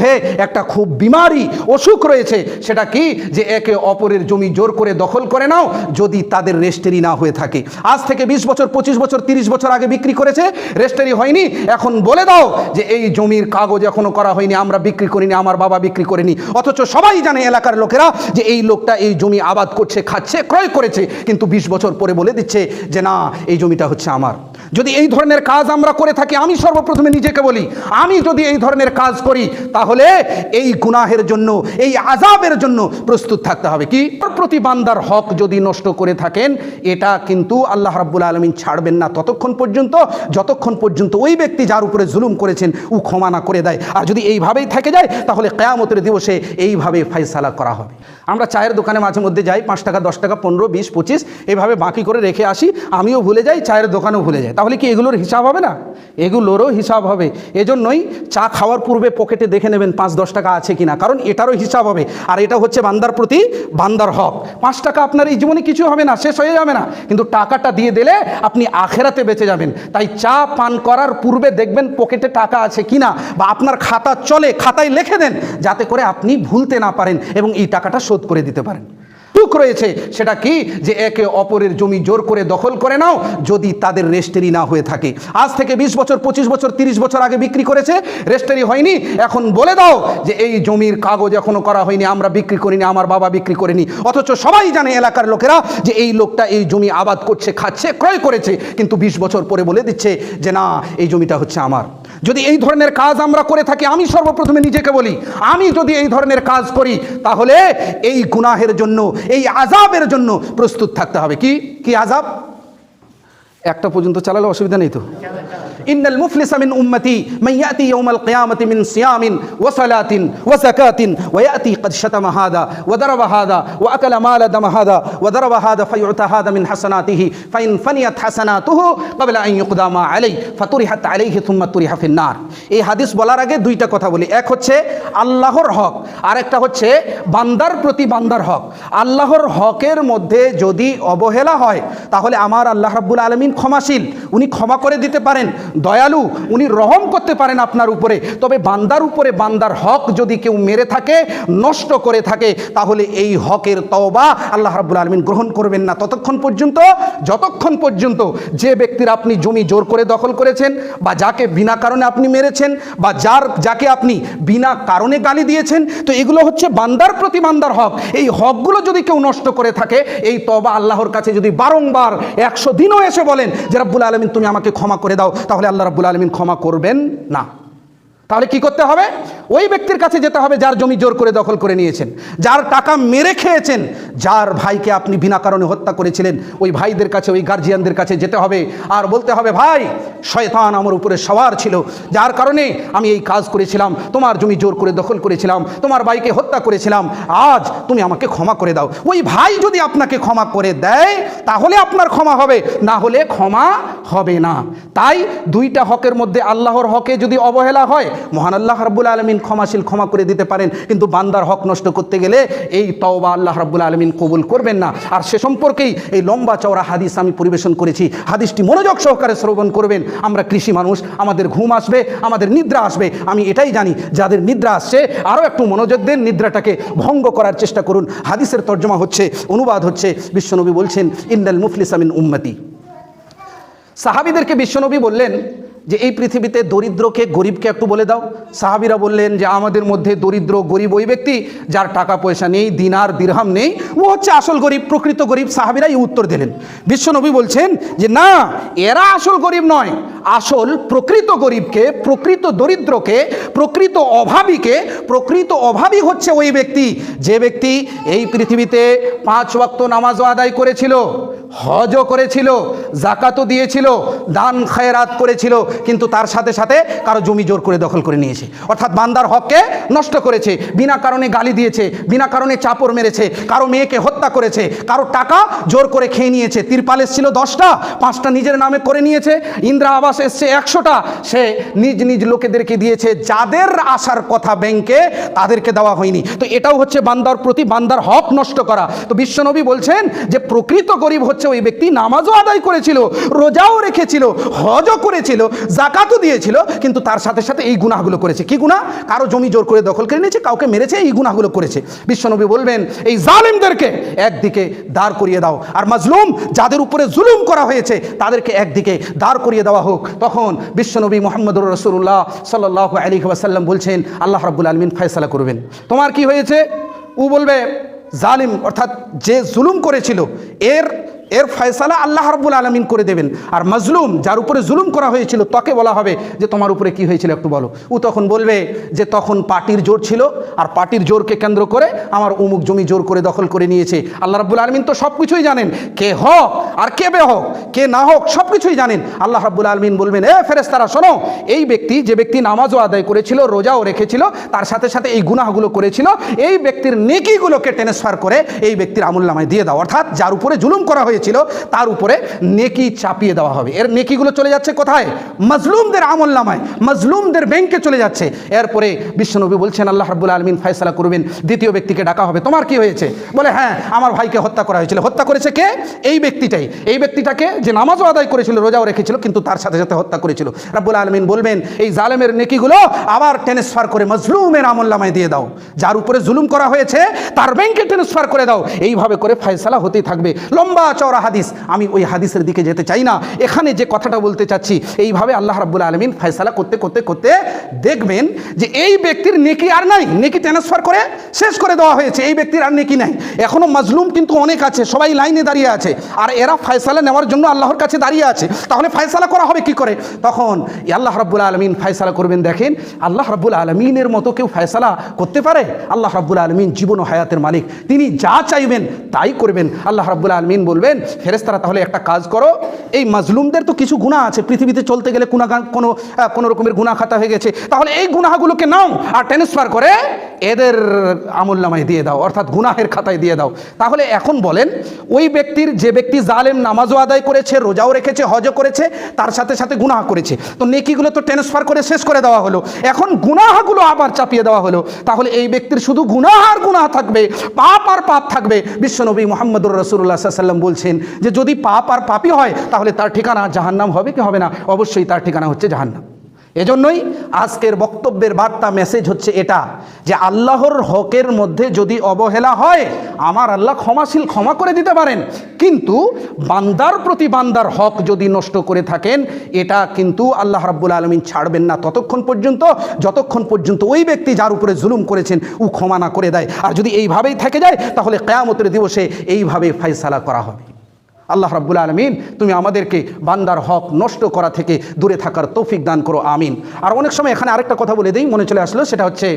মধ্যে একটা খুব বিমারি অসুখ রয়েছে। সেটা কি? যে একে অপরের জমি জোর করে দখল করে নাও, যদি তাদের রেস্টেরি না হয়ে থাকে। আজ থেকে বিশ বছর, পঁচিশ বছর, তিরিশ বছর আগে বিক্রি করেছে, রেস্টেরি হয়নি। এখন বলে দাও যে এই জমির কাগজ এখনও করা হয়নি, আমরা বিক্রি করিনি, আমার বাবা বিক্রি করেনি। অথচ সবাই জানে এলাকার লোকেরা যে এই লোকটা এই জমি আবাদ করছে, খাচ্ছে, ক্রয় করেছে। কিন্তু বিশ বছর পরে বলে দিচ্ছে যে না, এই জমিটা হচ্ছে আমার। যদি এই ধরনের কাজ আমরা করে থাকি, আমি সর্বপ্রথমে নিজেকে বলি, আমি যদি এই ধরনের কাজ করি, তাহলে এই গুনাহের জন্য, এই আজাবের জন্য প্রস্তুত থাকতে হবে কি? প্রতি বান্দার হক যদি নষ্ট করে থাকেন, এটা কিন্তু আল্লাহ রাব্বুল আলমিন ছাড়বেন না। ততক্ষণ পর্যন্ত, যতক্ষণ পর্যন্ত ওই ব্যক্তি যার উপরে জুলুম করেছেন উ ক্ষমা না করে দেয়। আর যদি এইভাবেই থেকে যায়, তাহলে কেয়ামতের দিবসে এইভাবে ফাইসালা করা হবে। আমরা চায়ের দোকানে মাঝে মধ্যে যাই, পাঁচ টাকা, দশ টাকা, পনেরো, বিশ, পঁচিশ, এইভাবে বাকি করে রেখে আসি। আমিও ভুলে যাই, চায়ের দোকানেও ভুলে যাই। তাহলে কি এগুলোর হিসাব হবে না? এগুলোরও হিসাব হবে। এজন্যই চা খাওয়ার পূর্বে পকেটে দেখে নেবেন পাঁচ, দশ টাকা আছে কিনা। কারণ এটারও হিসাব হবে। আর এটা হচ্ছে বান্দার প্রতি বান্দার হক। পাঁচ টাকা আপনার এই জীবনে কিছু হবে না, শেষ হয়ে যাবে না। কিন্তু টাকাটা দিয়ে দিলে আপনি আখেরাতে বেঁচে যাবেন। তাই চা পান করার পূর্বে দেখবেন পকেটে টাকা আছে কিনা বা আপনার খাতা চলে, খাতায় লিখে দেন, যাতে করে আপনি ভুলতে না পারেন এবং এই টাকাটা শোধ করে দিতে পারেন। টুক রয়েছে, সেটা কি? যে একে অপরের জমি জোর করে দখল করে নাও, যদি তাদের রেস্টেরি না হয়ে থাকে। আজ থেকে বিশ বছর, পঁচিশ বছর, তিরিশ বছর আগে বিক্রি করেছে, রেস্টেরি হয়নি। এখন বলে দাও যে এই জমির কাগজ এখনও করা হয়নি, আমরা বিক্রি করিনি, আমার বাবা বিক্রি করেনি। অথচ সবাই জানে এলাকার লোকেরা যে এই লোকটা এই জমি আবাদ করছে, খাচ্ছে, ক্রয় করেছে। কিন্তু বিশ বছর পরে বলে দিচ্ছে যে, না, এই জমিটা হচ্ছে আমার। যদি এই ধরনের কাজ আমরা করে থাকি, আমি সর্বপ্রথমে নিজেকে বলি, আমি যদি এই ধরনের কাজ করি, তাহলে এই গুনাহের জন্য, এই আজাবের জন্য প্রস্তুত থাকতে হবে। কি? কি আজাব একটা পর্যন্ত চালালে অসুবিধা নেই তো? ইন্নাল মুফলিসা মিন উম্মতি মান ইয়াতি ইয়াউমাল কিয়ামাতি মিন সিয়ামিন ওয়া সালাতিন ওয়া যাকাতিন ওয়া ইয়াতি قد شتم هذا وضرب هذا واكل مال دم هذا وضرب هذا فيعطى هذا من حسناته فان فنيت حسناته قبل ان يقضى ما عليه فطرحت عليه ثم طرح في النار এই হাদিস বলার আগে দুইটা কথা বলি এক হচ্ছে আল্লাহর হক আর একটা হচ্ছে বান্দার প্রতি বান্দার হক আল্লাহর হকের মধ্যে যদি অবহেলা হয় তাহলে আমার আল্লাহ রাব্বুল আলমিন ক্ষমাশীল উনি ক্ষমা করে দিতে পারেন দয়ালু, উনি রহম করতে পারেন আপনার উপরে। তবে বান্দার উপরে বান্দার হক যদি কেউ মেরে থাকে, নষ্ট করে থাকে, তাহলে এই হকের তওবা আল্লাহ রাব্বুল আলমিন গ্রহণ করবেন না। ততক্ষণ পর্যন্ত, যতক্ষণ পর্যন্ত যে ব্যক্তির আপনি জমি জোর করে দখল করেছেন, বা যাকে বিনা কারণে আপনি মেরেছেন, বা যার, যাকে আপনি বিনা কারণে গালি দিয়েছেন, তো এগুলো হচ্ছে বান্দার প্রতি বান্দার হক। এই হকগুলো যদি কেউ নষ্ট করে থাকে, এই তবা আল্লাহর কাছে যদি বারংবার, একশো দিনও এসে বলেন যে, রাব্বুল আলমিন, তুমি আমাকে ক্ষমা করে দাও। তাহলে আল্লাহ রাবুল আলমিন ক্ষমা করবেন? না। তাহলে কি করতে হবে? ওই ব্যক্তির কাছে যেতে হবে যার জমি জোর করে দখল করে নিয়েছেন, যার টাকা মেরে খেয়েছেন, যার ভাইকে আপনি বিনা কারণে হত্যা করেছিলেন, ওই ভাইদের কাছে, ওই গার্জিয়ানদের কাছে যেতে হবে। আর বলতে হবে, ভাই, শয়তান আমার উপরে সওয়ার ছিল, যার কারণে আমি এই কাজ করেছিলাম, তোমার জমি জোর করে দখল করেছিলাম, তোমার ভাইকে হত্যা করেছিলাম, আজ তুমি আমাকে ক্ষমা করে দাও। ওই ভাই যদি আপনাকে ক্ষমা করে দেয়, তাহলে আপনার ক্ষমা হবে, না হলে ক্ষমা হবে না। তাই দুইটা হকের মধ্যে আল্লাহর হকে যদি অবহেলা হয় মহান আল্লাহ রাব্বুল আলমিন ক্ষমাশীল ক্ষমা করে দিতে পারেন। কিন্তু বান্দার হক নষ্ট করতে গেলে এই তওবা আল্লাহ রাব্বুল আলমিন কবুল করবেন না। আর সে সম্পর্কেই এই লম্বা চওড়া হাদিস আমি পরিবেশন করেছি। হাদিসটি মনোযোগ সহকারে শ্রবণ করবেন। আমরা কৃষি মানুষ, আমাদের ঘুম আসবে, আমাদের নিদ্রা আসবে। আমি এটাই জানি, যাদের নিদ্রা আসছে, আরও একটু মনোযোগ দেন, নিদ্রাটাকে ভঙ্গ করার চেষ্টা করুন। হাদিসের তর্জমা হচ্ছে, অনুবাদ হচ্ছে, বিশ্বনবী বলছেন ইন্দাল মুফলিস আমিন উম্মতি। সাহাবিদেরকে বিশ্বনবী বললেন যে এই পৃথিবীতে দরিদ্রকে গরিবকে একটু বলে দাও। সাহাবিরা বললেন যে, আমাদের মধ্যে দরিদ্র, গরিব ওই ব্যক্তি যার টাকা পয়সা নেই, দিনার দিরহাম নেই। ও হচ্ছে আসল গরিব, প্রকৃত গরিব। সাহাবিরা এই উত্তর দিলেন। বিশ্বনবী বলছেন যে, না, এরা আসল গরিব নয়। আসল প্রকৃত গরিবকে, প্রকৃত দরিদ্রকে, প্রকৃত অভাবীকে, প্রকৃত অভাবী হচ্ছে ওই ব্যক্তি। যে ব্যক্তি এই পৃথিবীতে পাঁচ ওয়াক্ত নামাজও আদায় করেছিল হজও করেছিল, জাকাতও দিয়েছিল, দান, খায়রাত করেছিল, কিন্তু তার সাথে সাথে কারও জমি জোর করে দখল করে নিয়েছে। অর্থাৎ বান্দার হককে নষ্ট করেছে, বিনা কারণে গালি দিয়েছে, বিনা কারণে চাপড় মেরেছে, কারও মেয়েকে হত্যা করেছে, কারও টাকা জোর করে খেয়ে নিয়েছে। তিরপাল এসেছিল দশটা, পাঁচটা নিজের নামে করে নিয়েছে, ইন্দিরা আবাস এসছে একশোটা। সে নিজ নিজ লোকেদেরকে দিয়েছে, যাদের আসার কথা ব্যাংকে তাদেরকে দেওয়া হয়নি। তো এটাও হচ্ছে বান্দার প্রতি, বান্দার হক নষ্ট করা। তো বিশ্বনবী বলছেন যে, প্রকৃত গরিব হচ্ছে হচ্ছে ওই ব্যক্তি নামাজও আদায় করেছিল, রোজাও রেখেছিল, হজও করেছিল, জাকাতও দিয়েছিল, কিন্তু তার সাথে সাথে এই গুনাহগুলো করেছে। কি গুনাহ? কারও জমি জোর করে দখল করে নিয়েছে, কাউকে মেরেছে, এই গুনাহগুলো করেছে। বিশ্বনবী বলবেন, এই জালিমদেরকে একদিকে দাঁড় করিয়ে দাও, আর মাজলুম যাদের উপরে জুলুম করা হয়েছে, তাদেরকে একদিকে দাঁড় করিয়ে দেওয়া হোক। তখন বিশ্বনবী মোহাম্মদুর রসুল্লাহ সাল্লাহ আলী ওয়াসাল্লাম বলছেন, আল্লাহ রাবুল আলমিন ফয়সালা করবেন। তোমার কি হয়েছে? ও বলবে, জালিম, অর্থাৎ যে জুলুম করেছিল, এর এর ফয়সালা আল্লাহ রাব্বুল আলমিন করে দেবেন। আর মজলুম, যার উপরে জুলুম করা হয়েছিল, তাকে বলা হবে যে, তোমার উপরে কি হয়েছিল একটু বলো। ও তখন বলবে যে, তখন পার্টির জোর ছিল, আর পার্টির জোরকে কেন্দ্র করে আমার অমুক জমি জোর করে দখল করে নিয়েছে। আল্লাহ রাব্বুল আলমিন তো সব কিছুই জানেন। কে হক আর কে বে হোক, কে না হোক সব কিছুই জানেন। আল্লাহ রাব্বুল আলমিন বলবেন, এ ফেরেস্তারা শোনো, এই ব্যক্তি যে ব্যক্তি নামাজও আদায় করেছিল, রোজাও রেখেছিল, তার সাথে সাথে এই গুনাহগুলো করেছিল, এই ব্যক্তির নেকিগুলোকে ট্রান্সফার করে এই ব্যক্তির আমুল্লামায় দিয়ে দাও। অর্থাৎ যার উপরে জুলুম করা হয়েছিল, তার উপরে নেকি চাপিয়ে দেওয়া হবে। এর নেকিগুলো চলে যাচ্ছে কোথায়? মজলুমদের আমল্লামায় মজলুমদের ব্যাংকে চলে যাচ্ছে। এরপরে বিশ্বনবী বলছেন, আল্লাহ রাব্বুল আলমিন ফয়সালা করবেন, দ্বিতীয় ব্যক্তিকে ডাকা হবে। তোমার কি হয়েছে? বলে হ্যাঁ আমার ভাইকে হত্যা করা হয়েছিল। হত্যা করেছে কে? এই ব্যক্তিটাই। এই ব্যক্তিটাকে যে নামাজও আদায় করেছিল, রোজাও রেখেছিল, কিন্তু তার সাথে সাথে হত্যা করেছিল। রাব্বুল আলমিন বলবেন, এই জালেমের নেকিগুলো আবার ট্রান্সফার করে মজলুমের আমল্লামায় দিয়ে দাও। যার উপরে জুলুম করা হয়েছে, তার ব্যাংকে ট্রান্সফার করে দাও। এইভাবে করে ফয়সালা হতেই থাকবে। লম্বা চওড়া হাদিস। আমি ওই হাদিসের দিকে যেতে চাই না। এখানে যে কথাটা বলতে চাচ্ছি, এইভাবে আল্লাহ রাব্বুল আলমিন ফয়সালা করতে করতে করতে দেখবেন যে এই ব্যক্তির নেকি আর নাই। নেকি ট্রান্সফার করে শেষ করে দেওয়া হয়েছে। এই ব্যক্তির আর নেকি নাই। এখনও মাজলুম কিন্তু অনেক আছে, সবাই লাইনে দাঁড়িয়ে আছে। আর এরা ফয়সালা নেওয়ার জন্য আল্লাহর কাছে দাঁড়িয়ে আছে। তাহলে ফয়সালা করা হবে কি করে? তখন আল্লাহ রাব্বুল আলমিন ফয়সালা করবেন দেখেন, আল্লাহ রাব্বুল আলমিনের মতো কেউ ফয়সালা করতে পারে? আল্লাহ রাব্বুল আলমিন জীবন ও হায়াতের মালিক। তিনি যা চাইবেন তাই করবেন। আল্লাহ রাব্বুল আলমিন বলবেন ফেরেস্তারা তাহলে একটা কাজ করো। এই মাজলুমদের তো কিছু গুণা আছে। পৃথিবীতে চলতে গেলে কোনো কোনো কোনো রকমের গুণা খাতা হয়ে গেছে। তাহলে এই গুনাহগুলোকে নাও আর ট্রান্সফার করে এদের আমুল্লামায় দিয়ে দাও, অর্থাৎ গুনাহের খাতায় দিয়ে দাও। তাহলে এখন বলেন, ওই ব্যক্তির, যে ব্যক্তি জালেম, নামাজও আদায় করেছে, রোজাও রেখেছে, হজও করেছে, তার সাথে সাথে গুনাহ করেছে। তো নেকিগুলো তো ট্রান্সফার করে শেষ করে দেওয়া হলো। এখন গুনাহগুলো আবার চাপিয়ে দেওয়া হলো। তাহলে এই ব্যক্তির শুধু গুনাহ আর গুনাহ থাকবে, পাপ আর পাপ থাকবে। বিশ্বনবী মোহাম্মদুর রসুল্লাহ সাল্লাম বলছেন যে যদি পাপ আর পাপই হয়, তাহলে তার ঠিকানা জাহান্নাম হবে কি হবে না? অবশ্যই তার ঠিকানা হচ্ছে জাহান্নাম। এজন্যই আজকের বক্তব্যের বার্তা মেসেজ হচ্ছে এটা, যে আল্লাহর হকের মধ্যে যদি অবহেলা হয়, আমার আল্লাহ ক্ষমাশীল ক্ষমা করে দিতে পারেন। কিন্তু বান্দার প্রতি বান্দার হক যদি নষ্ট করে থাকেন, এটা কিন্তু আল্লাহ রাব্বুল আলমিন ছাড়বেন না। ততক্ষণ পর্যন্ত, যতক্ষণ পর্যন্ত ওই ব্যক্তি যার উপরে জুলুম করেছেন, ও ক্ষমা না করে দেয়। আর যদি এইভাবেই থেকে যায়, তাহলে কেয়ামতের দিবসে এইভাবে ফাইসালা করা হবে। আল্লাহ রাব্বুল আলমিন, তুমি আমাদেরকে বান্দার হক নষ্ট করা থেকে দূরে থাকার তৌফিক দান করো, আমিন। আর অনেক সময় এখানে আরেকটা কথা বলে দিই, মনে চলে আসলো, সেটা হচ্ছে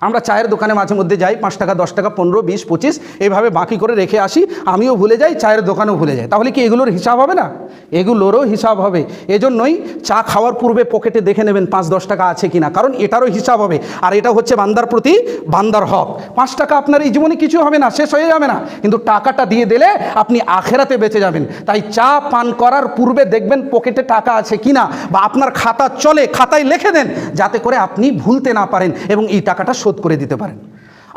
আমরা চায়ের দোকানে মাঝে মধ্যে যাই, পাঁচ টাকা, দশ টাকা, পনেরো, বিশ, পঁচিশ, এইভাবে বাকি করে রেখে আসি। আমিও ভুলে যাই, চায়ের দোকানেও ভুলে যাই। তাহলে কি এগুলোর হিসাব হবে না? এগুলোরও হিসাব হবে। এজন্যই চা খাওয়ার পূর্বে পকেটে দেখে নেবেন পাঁচ, দশ টাকা আছে কিনা। কারণ এটারও হিসাব হবে। আর এটা হচ্ছে বান্দার প্রতি বান্দার হক। পাঁচ টাকা আপনার এই জীবনে কিছু হবে না, শেষ হয়ে যাবে না। কিন্তু টাকাটা দিয়ে দিলে আপনি আখেরাতে বেঁচে যাবেন। তাই চা পান করার পূর্বে দেখবেন পকেটে টাকা আছে কিনা বা আপনার খাতা চলে, খাতায় লিখে দেন, যাতে করে আপনি ভুলতে না পারেন এবং এই টাকাটা শোধ করে দিতে পারেন।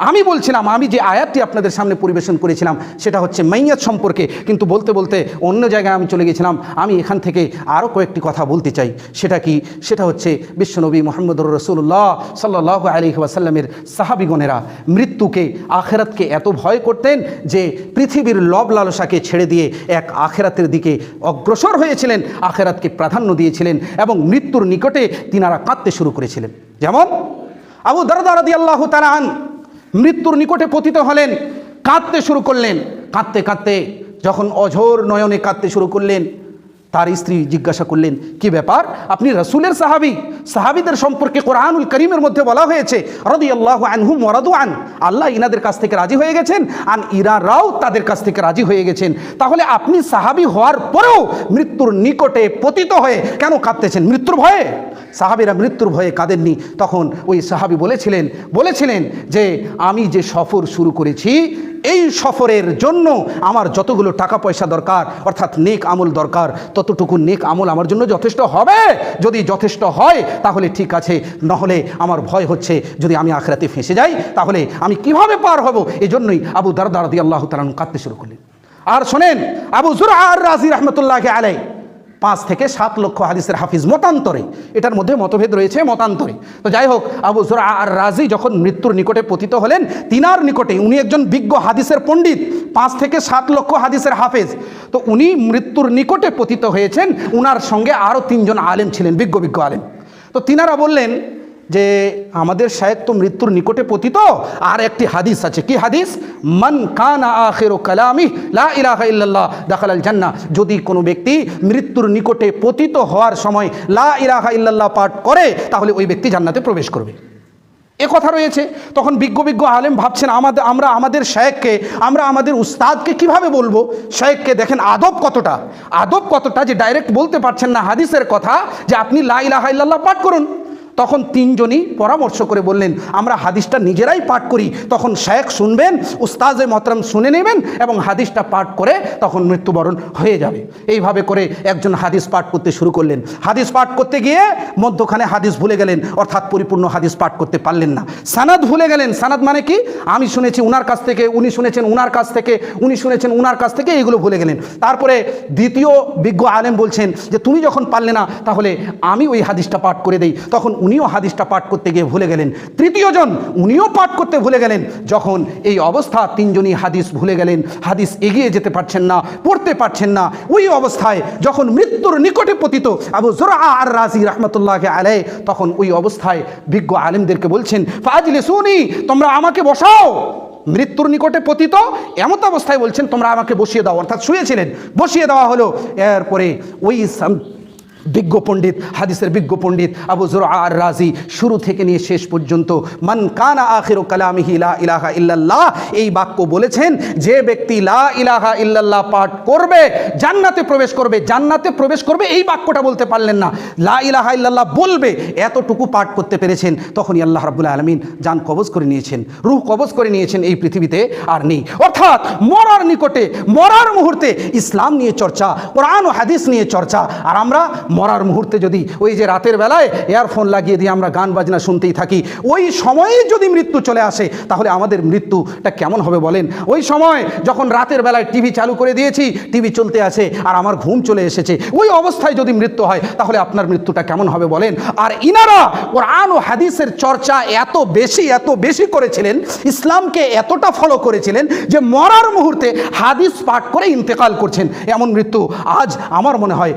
আমি বলছিলাম, আমি যে আয়াতটি আপনাদের সামনে পরিবেশন করেছিলাম, সেটা হচ্ছে মাইয়াত সম্পর্কে। কিন্তু বলতে বলতে অন্য জায়গায় আমি চলে গেছিলাম, আমি এখান থেকে আরও কয়েকটি কথা বলতে চাই। সেটা কি? সেটা হচ্ছে বিশ্বনবী মোহাম্মদুর রসুল্লাহ সাল্লাহ আলী ওয়াসাল্লামের সাহাবিগণেরা মৃত্যুকে, আখেরাতকে এত ভয় করতেন যে পৃথিবীর লব লালসাকে ছেড়ে দিয়ে এক আখেরাতের দিকে অগ্রসর হয়েছিলেন, আখেরাতকে প্রাধান্য দিয়েছিলেন এবং মৃত্যুর নিকটে তিনারা কাঁদতে শুরু করেছিলেন। যেমন আবু দরদারদি আল্লাহ তালান মৃত্যুর নিকটে পতিত হলেন, কাঁদতে শুরু করলেন। কাঁদতে কাঁদতে যখন অঝোর নয়নে কাঁদতে শুরু করলেন তার স্ত্রী জিজ্ঞাসা করলেন, কি ব্যাপার? আপনি রসুলের সাহাবি। সাহাবিদের সম্পর্কে কোরআনুল করিমের মধ্যে বলা হয়েছে রদি আল্লাহ আনহু মরাদু আন। আল্লাহ ইনাদের কাছ থেকে রাজি হয়ে গেছেন আন ইরারাও তাদের কাছ থেকে রাজি হয়ে গেছেন। তাহলে আপনি সাহাবি হওয়ার পরেও মৃত্যুর নিকটে পতিত হয়ে কেন কাঁদতেছেন? মৃত্যুর ভয়ে? সাহাবিরা মৃত্যুর ভয়ে কাঁদেননি। তখন ওই সাহাবি বলেছিলেন বলেছিলেন যে, আমি যে সফর শুরু করেছি, এই সফরের জন্য আমার যতগুলো টাকা পয়সা দরকার, অর্থাৎ নেক আমল দরকার ততটুকু নেক আমল আমার জন্য যথেষ্ট হবে, যদি যথেষ্ট হয়, তাহলে ঠিক আছে। নহলে আমার ভয় হচ্ছে, যদি আমি আখরাতে ফেঁসে যাই, তাহলে আমি কীভাবে পার হব? এই জন্যই আবু দারদারদি আল্লাহ তালান কাঁদতে শুরু করলেন। আর শোনেন, আবু জুর আর রাজি রহমতুল্লাহকে আলাই পাঁচ থেকে সাত লক্ষ হাদিসের হাফিজ মতান্তরে। এটার মধ্যে মতভেদ রয়েছে মতান্তরে। তো যাই হোক, আবু জোরা আর রাজি যখন মৃত্যুর নিকটে পতিত হলেন, তিনার নিকটে উনি একজন বিজ্ঞ হাদিসের পণ্ডিত, পাঁচ থেকে সাত লক্ষ হাদিসের হাফেজ। তো উনি মৃত্যুর নিকটে পতিত হয়েছেন, উনার সঙ্গে আরও তিনজন আলেম ছিলেন, বিজ্ঞ বিজ্ঞ আলেম। তো তিনারা বললেন যে আমাদের শায়েক তো মৃত্যুর নিকটে পতিত, আর একটি হাদিস আছে। কি হাদিস? মান কানা আখির কালামি, লা ইলাহা ইল্লাল্লাহ দাখাল আল জান্নাহ। যদি কোনো ব্যক্তি মৃত্যুর নিকটে পতিত হওয়ার সময় লা ইলাহা ইল্লাল্লাহ পাঠ করে, তাহলে ওই ব্যক্তি জান্নাতে প্রবেশ করবে। এ কথা রয়েছে। তখন বিজ্ঞ বিজ্ঞ আলেম ভাবছেন, আমাদের, আমরা আমাদের শেখকে আমরা আমাদের উস্তাদকে কীভাবে বলব? শেখকে দেখেন আদব কতটা। আদব কতটা যে ডাইরেক্ট বলতে পারছেন না হাদিসের কথা যে আপনি লা ইলাহা ইল্লাল্লাহ পাঠ করুন। তখন তিনজনই পরামর্শ করে বললেন, আমরা হাদিসটা নিজেরাই পাঠ করি। তখন শেখ শুনবেন উস্তাজে মতরম শুনে নেবেন এবং হাদিসটা পাঠ করে তখন মৃত্যুবরণ হয়ে যাবে। এইভাবে করে একজন হাদিস পাঠ করতে শুরু করলেন। হাদিস পাঠ করতে গিয়ে মধ্যখানে হাদিস ভুলে গেলেন, অর্থাৎ পরিপূর্ণ হাদিস পাঠ করতে পারলেন না। সানাদ ভুলে গেলেন। সানাদ মানে কি? আমি শুনেছি উনার কাছ থেকে, উনি শুনেছেন উনার কাছ থেকে, উনি শুনেছেন উনার কাছ থেকে এইগুলো ভুলে গেলেন। তারপরে দ্বিতীয় বিজ্ঞ আলেম বলছেন যে, তুমি যখন পারলে না, তাহলে আমি ওই হাদিসটা পাঠ করে দেই। তখন উনিও হাদিসটা পাঠ করতে গিয়ে ভুলে গেলেন। তৃতীয়জন উনিও পাঠ করতে ভুলে গেলেন। যখন এই অবস্থা তিনজনই হাদিস ভুলে গেলেন, হাদিস এগিয়ে যেতে পারছেন না, পড়তে পারছেন না, ওই অবস্থায় যখন মৃত্যুর নিকটে পতিত আবু জোরা আর রাজি রহমতুল্লাহ আলাই তখন ওই অবস্থায় বিজ্ঞ আলেমদেরকে বলছেন ফাজলে শুনি তোমরা আমাকে বসাও। মৃত্যুর নিকটে পতিত এমত অবস্থায় বলছেন, তোমরা আমাকে বসিয়ে দাও। অর্থাৎ শুয়েছিলেন। বসিয়ে দেওয়া হলো। এরপরে ওই বিজ্ঞ পণ্ডিত, হাদিসের বিজ্ঞ পণ্ডিত আবু জুর আর রাজি শুরু থেকে নিয়ে শেষ পর্যন্ত মান কানা আখির কালামিহি লা ইলাহা ইল্লাল্লাহ, এই বাক্য বলেছেন, যে ব্যক্তি লা ইলাহা ইল্লাল্লাহ পাঠ করবে, জান্নাতে প্রবেশ করবে, জান্নাতে প্রবেশ করবে, এই বাক্যটা বলতে পারলেন না। লা ইলাহা ইল্লাল্লাহ বলবে, এতটুকু পাঠ করতে পেরেছেন, তখনই আল্লাহ রাবুল আলমিন যান কবজ করে নিয়েছেন, রুহ কবজ করে নিয়েছেন এই পৃথিবীতে আর নেই। অর্থাৎ মরার নিকটে, মরার মুহূর্তে ইসলাম নিয়ে চর্চা, কোরআন ও হাদিস নিয়ে চর্চা, আর আমরা মরার মুহূর্তে যদি ওই যে রাতের বেলায় এয়ারফোন লাগিয়ে দিয়ে আমরা গান বাজনা শুনতেই থাকি, ওই সময়ে যদি মৃত্যু চলে আসে, তাহলে আমাদের মৃত্যুটা কেমন হবে বলেন? ওই সময় যখন রাতের বেলায় টিভি চালু করে দিয়েছি, টিভি চলতে আছে আর আমার ঘুম চলে এসেছে, ওই অবস্থায় যদি মৃত্যু হয়, তাহলে আপনার মৃত্যুটা কেমন হবে বলেন? আর ইনারা কোরআন ও হাদিসের চর্চা এত বেশি এত বেশি করেছিলেন, ইসলামকে এতটা ফলো করেছিলেন যে মরার মুহূর্তে হাদিস পাঠ করে ইন্তেকাল করছেন। এমন মৃত্যু আজ আমার মনে হয়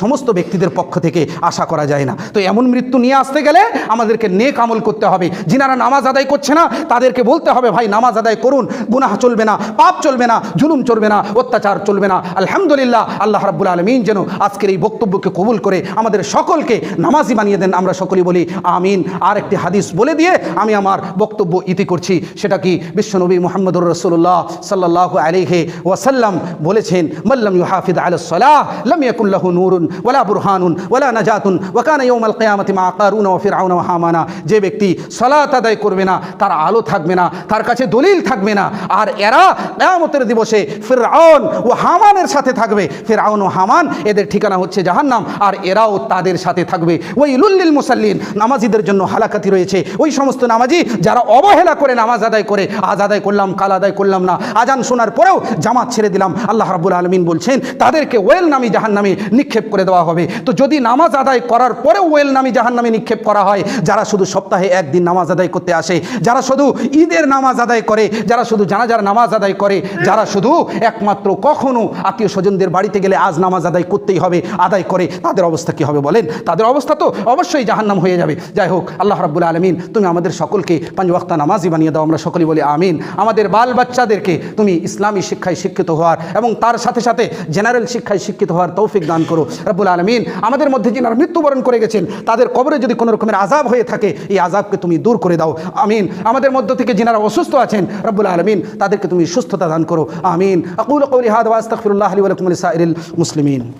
সমস্ত ব্যক্তিদের পক্ষ থেকে আশা করা যায় না। তো এমন মৃত্যু নিয়ে আসতে গেলে আমাদেরকে নেক আমল করতে হবে। যিনারা নামাজ আদায় করছে না, তাদেরকে বলতে হবে, ভাই, নামাজ আদায় করুন, গুনাহ চলবে না, পাপ চলবে না, জুলুম চলবে না, অত্যাচার চলবে না। আলহামদুলিল্লাহ, আল্লাহ রাব্বুল আলমিন যেন আজকের এই বক্তব্যকে কবুল করে আমাদের সকলকে নামাজি বানিয়ে দেন, আমরা সকলেই বলি আমিন। আর একটি হাদিস বলে দিয়ে আমি আমার বক্তব্য ইতি করছি। সেটা কি? বিশ্বনবী মোহাম্মদুর রসুল্লাহ সাল্লাহ আলিহে ওয়াসাল্লাম বলেছেন মাল্লাম ইউহাফিদ আল সালাহ, লাম ইয়াকুল্লাহু নূরুন ওয়ালা বুরহানুন ওয়ালা নাজাতুন ওয়াকানা ইয়াউমাল কিয়ামাতি মা কারুন ওয়া ফিরআউন ওয়া হামানা। যে ব্যক্তি সলাত আদায় করবে না, তার আলো থাকবে না, তার কাছে দলিল থাকবে না, আর এরা কিয়ামতের দিবসে ফিরআউন ও হামানের সাথে থাকবে। ফিরআউন ও হামান এদের ঠিকানা হচ্ছে জাহান্নাম, আর এরাও তাদের সাথে থাকবে। ওই লুল্লিল মুসাল্লিন, নামাজিদের জন্য হালাকাতি রয়েছে। ওই সমস্ত নামাজি যারা অবহেলা করে নামাজ আদায় করে, আজ আদায় করলাম, কাল আদায় করলাম না, আজান শোনার পরেও জামাত ছেড়ে দিলাম। আল্লাহ রাব্বুল আলমিন বলছেন, তাদেরকে ওয়েল নামি জাহান নামে নিক্ষেপ করে দেওয়া হবে। তো যদি নামাজ আদায় করার পরেও ওয়েল নামি জাহান নামে নিক্ষেপ করা হয়, যারা শুধু সপ্তাহে একদিন নামাজ আদায় করতে আসে, যারা শুধু ঈদের নামাজ আদায় করে, যারা শুধু জানাজার নামাজ আদায় করে, যারা শুধু একমাত্র কখনো আত্মীয় স্বজনদের বাড়িতে গেলে আজ নামাজ আদায় করতেই হবে, আদায় করে, তাদের অবস্থা কি হবে বলেন? তাদের অবস্থা তো অবশ্যই জাহান্নাম হয়ে যাবে। যাই হোক, আল্লাহ রাব্বুল আলমিন, তুমি আমাদের সকলকে পাঁচ ওয়াক্তা নামাজি বানিয়ে দাও, আমরা সকলেই বলি আমিন। আমাদের বাল বাচ্চাদেরকে তুমি ইসলামী শিক্ষায় শিক্ষিত হওয়ার এবং তার সাথে সাথে জেনারেল শিক্ষায় শিক্ষিত হওয়ার তৌফিক দান করো। রাব্বুল আলমিন আমাদের মধ্যে যিনারা মৃত্যুবরণ করে গেছেন, তাদের কবরে যদি কোনো রকমের আজাব হয়ে থাকে, এই আজাবকে তুমি দূর করে দাও। আমিন। আমাদের মধ্য থেকে যিনারা অসুস্থ আছেন, রব্বুল আলমিন, তাদেরকে তুমি সুস্থতা দান করো। আমিন। আকুল কৌলি হাদ ওয়াস্তাগফিরুল্লাহ আলী মুসলিমিন।